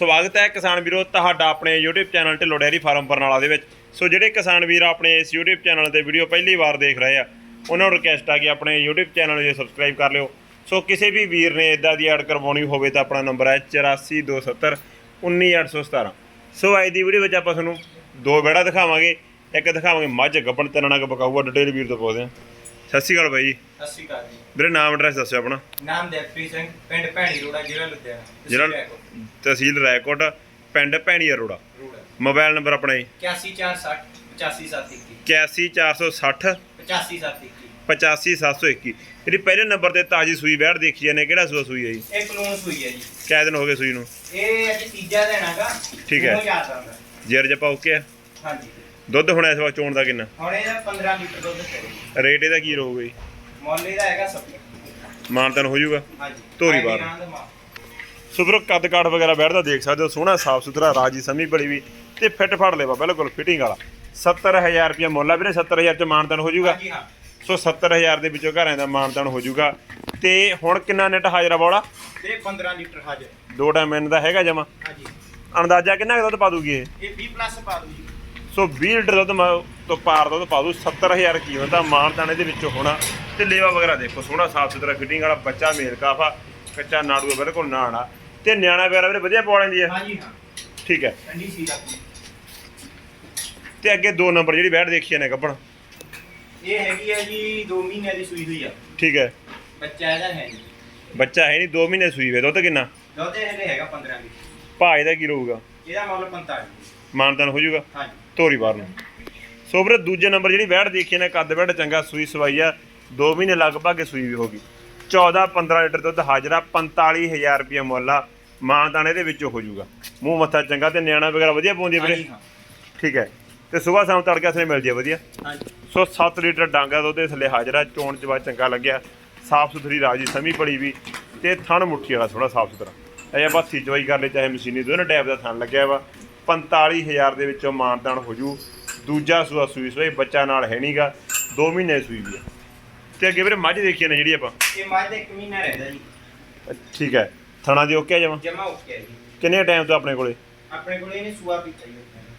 ਸਵਾਗਤ ਹੈ ਕਿਸਾਨ ਵੀਰੋ ਤੁਹਾਡਾ ਆਪਣੇ YouTube channel Dhillon dairy farm Barnala ਦੇ ਵਿੱਚ। ਸੋ ਜਿਹੜੇ ਕਿਸਾਨ ਵੀਰ ਆਪਣੇ ਇਸ YouTube ਚੈਨਲ ਤੇ ਵੀਡੀਓ ਪਹਿਲੀ ਵਾਰ ਦੇਖ ਰਹੇ ਆ, ਉਹਨਾਂ ਨੂੰ ਰਿਕਵੈਸਟ ਆ ਕਿ ਆਪਣੇ YouTube ਚੈਨਲ ਨੂੰ ਸਬਸਕ੍ਰਾਈਬ ਕਰ ਲਿਓ। ਸੋ ਕਿਸੇ ਵੀ ਵੀਰ ਨੇ ਇਦਾਂ ਦੀ ਐਡ ਕਰਵਾਉਣੀ ਹੋਵੇ ਤਾਂ ਆਪਣਾ ਨੰਬਰ ਹੈ 8427 19817 ਸੋ ਅੱਜ ਦੀ ਵੀਡੀਓ ਵਿੱਚ ਆਪਾਂ ਤੁਹਾਨੂੰ ਦੋ ਬੈੜਾ ਦਿਖਾਵਾਂਗੇ। ਇੱਕ ਦਿਖਾਵਾਂਗੇ ਮੱਝ, ਗੱਬਣ ਤਿੰਨ ਨਾਲ ਬਕਾਊਆ ਡਿਟੇਲ ਵੀਰ ਤੋਂ ਪੁੱਛਦੇ ਹਾਂ। ਸਤਿ ਸ਼੍ਰੀ ਅਕਾਲ ਬਾਈ ਜੀ। ਸਤਿ ਸ਼੍ਰੀ ਅਕਾਲ ਜੀ। ਵੀਰੇ ਨਾਮ ਐਡਰੈਸ ਦੱਸਿਓ ਆਪਣਾ। ਨਾਮ ਦੇਵਪ੍ਰੀਤ ਸਿੰਘ ਪਿੰਡ ਭੈਣੀ ਰੋੜਾ ਜ਼ਿਲ੍ਹਾ ਲੁਧਿਆਣਾ। ਜਿਹੜਾ ਤਹਿਸੀਲ ਰੈਕੋਟ, ਤਹਿਸੀਲ ਰਾਏਕੋਟ ਪਿੰਡ ਭੈਣੀ ਅਰੋੜਾ ਰੋੜਾ। ਮੋਬਾਈਲ ਨੰਬਰ ਆਪਣਾ ਜੀ। 8146 85721 81460 85721 85721 ਜਿਹੜੀ ਪਹਿਲੇ ਨੰਬਰ ਤੇ ਤਾਜੀ ਸੂਈ ਬੈੜ ਦੇਖੀ ਜਾਂਦੇ ਕਿਹੜਾ ਸੂਆ ਸੂਈ ਹੈ ਜੀ? ਇਹ ਕਲੂਨ ਸੂਈ ਹੈ ਜੀ। ਕਿਆ ਦਿਨ ਹੋ ਗਏ ਸੂਈ ਨੂੰ? ਇਹ ਅੱਜ ਤੀਜਾ ਦਿਨ ਹੈਗਾ ਠੀਕ ਹੈ। ਜੇਰ ਜਪਾ ਓਕੇ ਆ? ਹਾਂਜੀ। ਦੁੱਧ ਹੁਣ ਇਸ ਵਾਰ ਚੋਣ ਦਾ ਕਿੰਨਾ? ਹੁਣ ਇਹਦਾ 15 ਲੀਟਰ ਦੁੱਧ ਹੈ ਰੇਟ ਇਹਦਾ ਕੀ ਰਹੂਗਾ ਜੀ? ਮੁੱਲ ਇਹਦਾ ਹੈਗਾ 70 ਮਾਨਤਨ ਹੋ ਜਾਊਗਾ। ਹਾਂਜੀ। ਧੋਰੀ ਦਾ ਮਾ- ਸੋ ਵੀਰੋ ਕੱਦ ਕਾਠ ਵਗੈਰਾ ਬੈਠਦਾ ਦੇਖ ਸਕਦੇ ਹੋ। ਸੋਹਣਾ ਸਾਫ਼ ਸੁਥਰਾ ਰਾਜੀ ਸਮੀ ਬੜੀ ਵੀ। ਤੇ ਫਿੱਟ ਫੜ ਲੈਵਾ ਬਿਲਕੁਲ ਫਿਟਿੰਗ ਵਾਲਾ। 70000 ਰੁਪਏ ਮੁੱਲ ਆ ਵੀਰੇ 70000 ਚ ਮਾਨਤਨ ਹੋ ਜਾਊਗਾ। ਹਾਂਜੀ ਹਾਂ। ਸੋ 70000 ਦੇ ਵਿੱਚੋਂ ਘਰਾਂ ਦਾ ਮਾਨਤਨ ਹੋ ਜਾਊਗਾ। ਤੇ ਹੁਣ ਕਿੰਨਾ ਨੈਟ ਹਾਜ਼ਰਾ ਬੋਲਾ ਤੇ 15 ਲੀਟਰ ਹਾਜ਼ਰ। ਦੋ ਟਾਈਮ ਇਹਨਾਂ ਦਾ ਹੈਗਾ ਜਮਾ। ਹਾਂਜੀ। ਅੰਦਾਜ਼ਾ ਕਿੰਨਾ ਕੁ ਦੁੱਧ ਪਾ ਦੂਗੀ ਇਹ? ਇਹ 20 ਪਲੱਸ ਪਾ ਦੂ ਜੀ ਸੋ 20 ਲੀਟਰ ਦੁੱਧ ਤੋਂ ਪਾਰ ਦੁੱਧ ਪਾ ਦੂ 70000 ਕੀਮਤ ਦਾ ਮਾਨਦਾਨੇ ਦੇ ਵਿੱਚ ਹੋਣਾ। ਤੇ ਲੇਵਾ ਵਗੈਰਾ ਦੇਖੋ ਸੋਹਣਾ ਸਾਫ਼ ਸੁਥਰਾ ਫਿਟਿੰਗ ਵਾਲਾ ਬੱਚਾ ਮੇਲ ਕਾਫਾ ਕੱਚਾ ਨਾੜੂ ਬਿਲਕੁਲ ਨਾਣਾ ਤੇ ਨਿਆਣਾ ਵਗੈਰਾ ਵੀਰੇ ਵਧੀਆ ਪਵਾ ਲੈਂਦੀ ਹੈ ਹਾਂਜੀ ਹਾਂ। ਠੀਕ ਹੈ। ਠੰਡੀ ਸੀ ਰੱਖੀ ਤੇ ਅੱਗੇ ਦੋ ਨੰਬਰ ਜਿਹੜੀ ਬੈਠ ਦੇਖੀ ਨੇ ਗੱਬਣ ਇਹ ਹੈਗੀ ਹੈ ਜੀ 2 ਮਹੀਨਿਆਂ ਦੀ ਸੂਈ ਹੋਈ ਆ। ਠੀਕ ਹੈ। ਬੱਚਾ ਇਹਦਾ ਹੈ ਜੀ ਬੱਚਾ ਹੈ ਨਹੀਂ 2 ਮਹੀਨੇ ਸੂਈ ਵੇ ਦੁੱਧ ਕਿੰਨਾ? ਦੁੱਧ ਇਹਦੇ ਹੈਗਾ 15 ਲੀਟਰ ਭਾਅ ਇਹਦਾ ਕੀ ਰਹੂਗਾ? ਇਹਦਾ ਮੁੱਲ 45 ਮਾਨਦਾਨ ਹੋ ਜਾਊਗਾ? ਹਾਂਜੀ। ਧੋਰੀ ਬਾਰ ਨੂੰ। ਸੋ ਵੀਰੇ ਦੂਜੇ ਨੰਬਰ ਜਿਹੜੀ ਬੈਠ ਦੇਖੀ ਨੇ ਕੱਦ ਬੈਠ ਚੰਗਾ ਸੂਈ ਸਵਾਈ ਆ। 2 ਮਹੀਨੇ ਲਗਭਗ ਸੂਈ ਵੀ ਹੋਗੀ 14 15 ਲੀਟਰ ਦੁੱਧ ਹਾਜ਼ਰਾ 45000 ਰੁਪਏ ਮੁੱਲ ਆ। ਮਾਨਦਾਨ ਇਹਦੇ ਵਿੱਚ ਹੋ ਜਾਊਗਾ। ਮੂੰਹ ਮੱਥਾ ਚੰਗਾ ਤੇ ਨਿਆਣਾ ਵਗੈਰਾ ਵਧੀਆ ਪਾਉਂਦੀ ਆ ਵੀਰੇ? ਹਾਂਜੀ ਹਾਂ। ਠੀਕ ਹੈ। ਤੇ ਸਵੇਰ ਸ਼ਾਮ ਤੜਕੇ ਅਸਲੇ ਮਿਲ ਜੇ ਵਧੀਆ। ਹਾਂਜੀ। ਸੋ 7 ਲੀਟਰ ਡਾਂਗਾ ਦੁੱਧ ਦੇ ਥੱਲੇ ਹਾਜ਼ਰਾ ਚੋਣ ਚ ਬਾਅਦ ਚੰਗਾ ਲੱਗਿਆ। ਸਾਫ਼ ਸੁਥਰੀ ਰਾਜੀ ਸਮੀ ਪੜੀ ਵੀ। ਤੇ ਥਣ ਮੁੱਠੀ ਵਾਲਾ ਥੋੜਾ ਸਾਫ਼ ਸੁਥਰਾ। ਇਹ ਆਪਾਂ ਚਵਾਈ ਕਰ ਲੈ ਚਾਹੇ ਮਸ਼ੀਨੀ ਦੋਨੋਂ ਟੈਪ ਦਾ ਥਣ ਲੱਗਿਆ ਵਾ। 45000 ਦੇ ਵਿੱਚੋਂ ਮਾਨਦਾਨ ਹੋ ਜੂ। ਦੂਜਾ ਸੂਆ ਸੂਈ ਸੋਈ ਬੱਚਾ ਨਾਲ ਹੈ ਨਹੀਂਗਾ 2 ਮਹੀਨੇ ਸੂਈ ਵੀ ਆ। ਤੇ ਅੱਗੇ ਵੀਰੇ ਮੱਝ ਦੇਖੀ ਨੇ ਜਿਹੜੀ ਆਪਾਂ। ਇਹ ਮੱਝ ਦਾ ਇੱਕ ਮਹੀਨਾ ਰਹਿੰਦਾ ਜੀ। ਠੀਕ ਹੈ। ਥਣਾ ਦੀ ਓਕੇ ਜਮਾ? ਜਮਾ ਓਕੇ ਜੀ। ਕਿੰਨੇ ਟਾਈਮ ਤੋਂ ਆਪਣੇ ਕੋਲੇ? ਆਪਣੇ ਕੋਲ ਇਹਨੇ ਸੂਆ ਪੀਤਾ ਜੀ।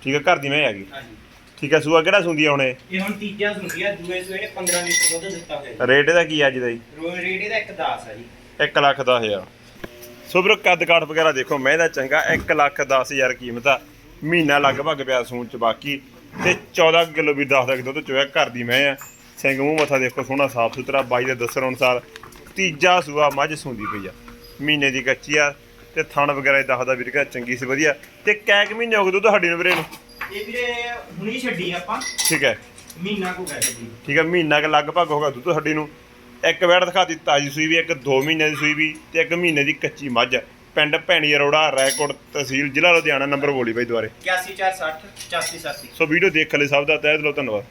ਠੀਕ ਹੈ ਘਰ ਦੀ ਮੈਂ ਹੈਗੀ ਹਾਂਜੀ। ਠੀਕ ਹੈ ਸੂਆ ਕਿਹੜਾ ਸੁੰਦੀ ਆ ਹੁਣ ਇਹ? ਹੁਣ ਤੀਜਾ ਸੁਣਦੀ ਆ ਦੂਏ ਸੂਏ ਨੇ 15 ਲੀਟਰ ਦੁੱਧ ਦਿੱਤਾ ਹੋਇਆ ਰੇਟ ਇਹਦਾ ਕੀ ਆ ਅੱਜ ਦਾ ਜੀ? ਰੇਟ ਇਹਦਾ ਇੱਕ 10 ਆ ਜੀ। 1 ਲੱਖ ਦਸ ਹਜ਼ਾਰ। ਸੋ ਵੀਰੋ ਕੱਦ ਕਾਠ ਵਗੈਰਾ ਦੇਖੋ ਮੈਂ ਇਹਦਾ ਚੰਗਾ 1 ਲੱਖ 10 ਹਜ਼ਾਰ ਕੀਮਤ ਆ। ਮਹੀਨਾ ਲਗਭਗ ਪਿਆ ਸੂਣ ਚ ਬਾਕੀ। ਤੇ 14 ਕਿਲੋ ਵੀ 10 ਦਾ ਦੁੱਧ ਚੋਇਆ ਘਰ ਦੀ ਮੈਂ ਆ। ਸਿੰਘ ਮੂੰਹ ਮੱਥਾ ਦੇਖੋ ਸੋਹਣਾ ਸਾਫ਼ ਸੁਥਰਾ ਬਾਈ ਦੇ ਦੱਸਣ ਅਨੁਸਾਰ ਤੀਜਾ ਸੂਆ ਮੱਝ ਸੂੰਦੀ ਪਈ ਆ। ਮਹੀਨੇ ਦੀ ਕੱਚੀ ਆ ਤੇ ਥਣ ਵਗੈਰਾ ਦੱਸਦਾ ਵੀਰ ਕਾ ਚੰਗੀ ਸੀ ਵਧੀਆ। ਤੇ ਕੈ ਕੁ ਮਹੀਨੇ ਹੋ ਗਏ ਦੁੱਧ ਹੱਡੀ ਨੂੰ ਵੀਰੇ ਨੂੰ? ਇਹ ਵੀਰੇ ਹੁਣੀ ਛੱਡੀ ਆਪਾਂ। ਠੀਕ ਹੈ। ਮਹੀਨਾ ਕੋ ਕਹਿ ਜੀ। ਠੀਕ ਹੈ ਮਹੀਨਾ ਕੁ ਲਗਭਗ ਹੋਗਾ ਦੁੱਧ ਹੱਡੀ ਨੂੰ। ਇੱਕ ਵੈੜ ਦਿਖਾਤੀ ਤਾਜੀ ਸੂਈ ਵੀ ਇੱਕ 2 ਮਹੀਨੇ ਦੀ ਸੂਈ ਵੀ ਤੇ ਇੱਕ ਮਹੀਨੇ ਦੀ ਕੱਚੀ ਮੱਝ। ਪਿੰਡ ਭੈਣੀ ਅਰੋੜਾ ਰੈਕੋਰਡ ਤਹਿਸੀਲ ਜ਼ਿਲ੍ਹਾ ਲੁਧਿਆਣਾ ਨੰਬਰ ਬੋਲੀ ਬਾਈ ਦੁਆਰੇ। 8160 847 ਸੋ ਵੀਡੀਓ ਦੇਖਣ ਲਈ ਸਭ ਦਾ ਤਹਿ ਦਿਲੋਂ ਧੰਨਵਾਦ।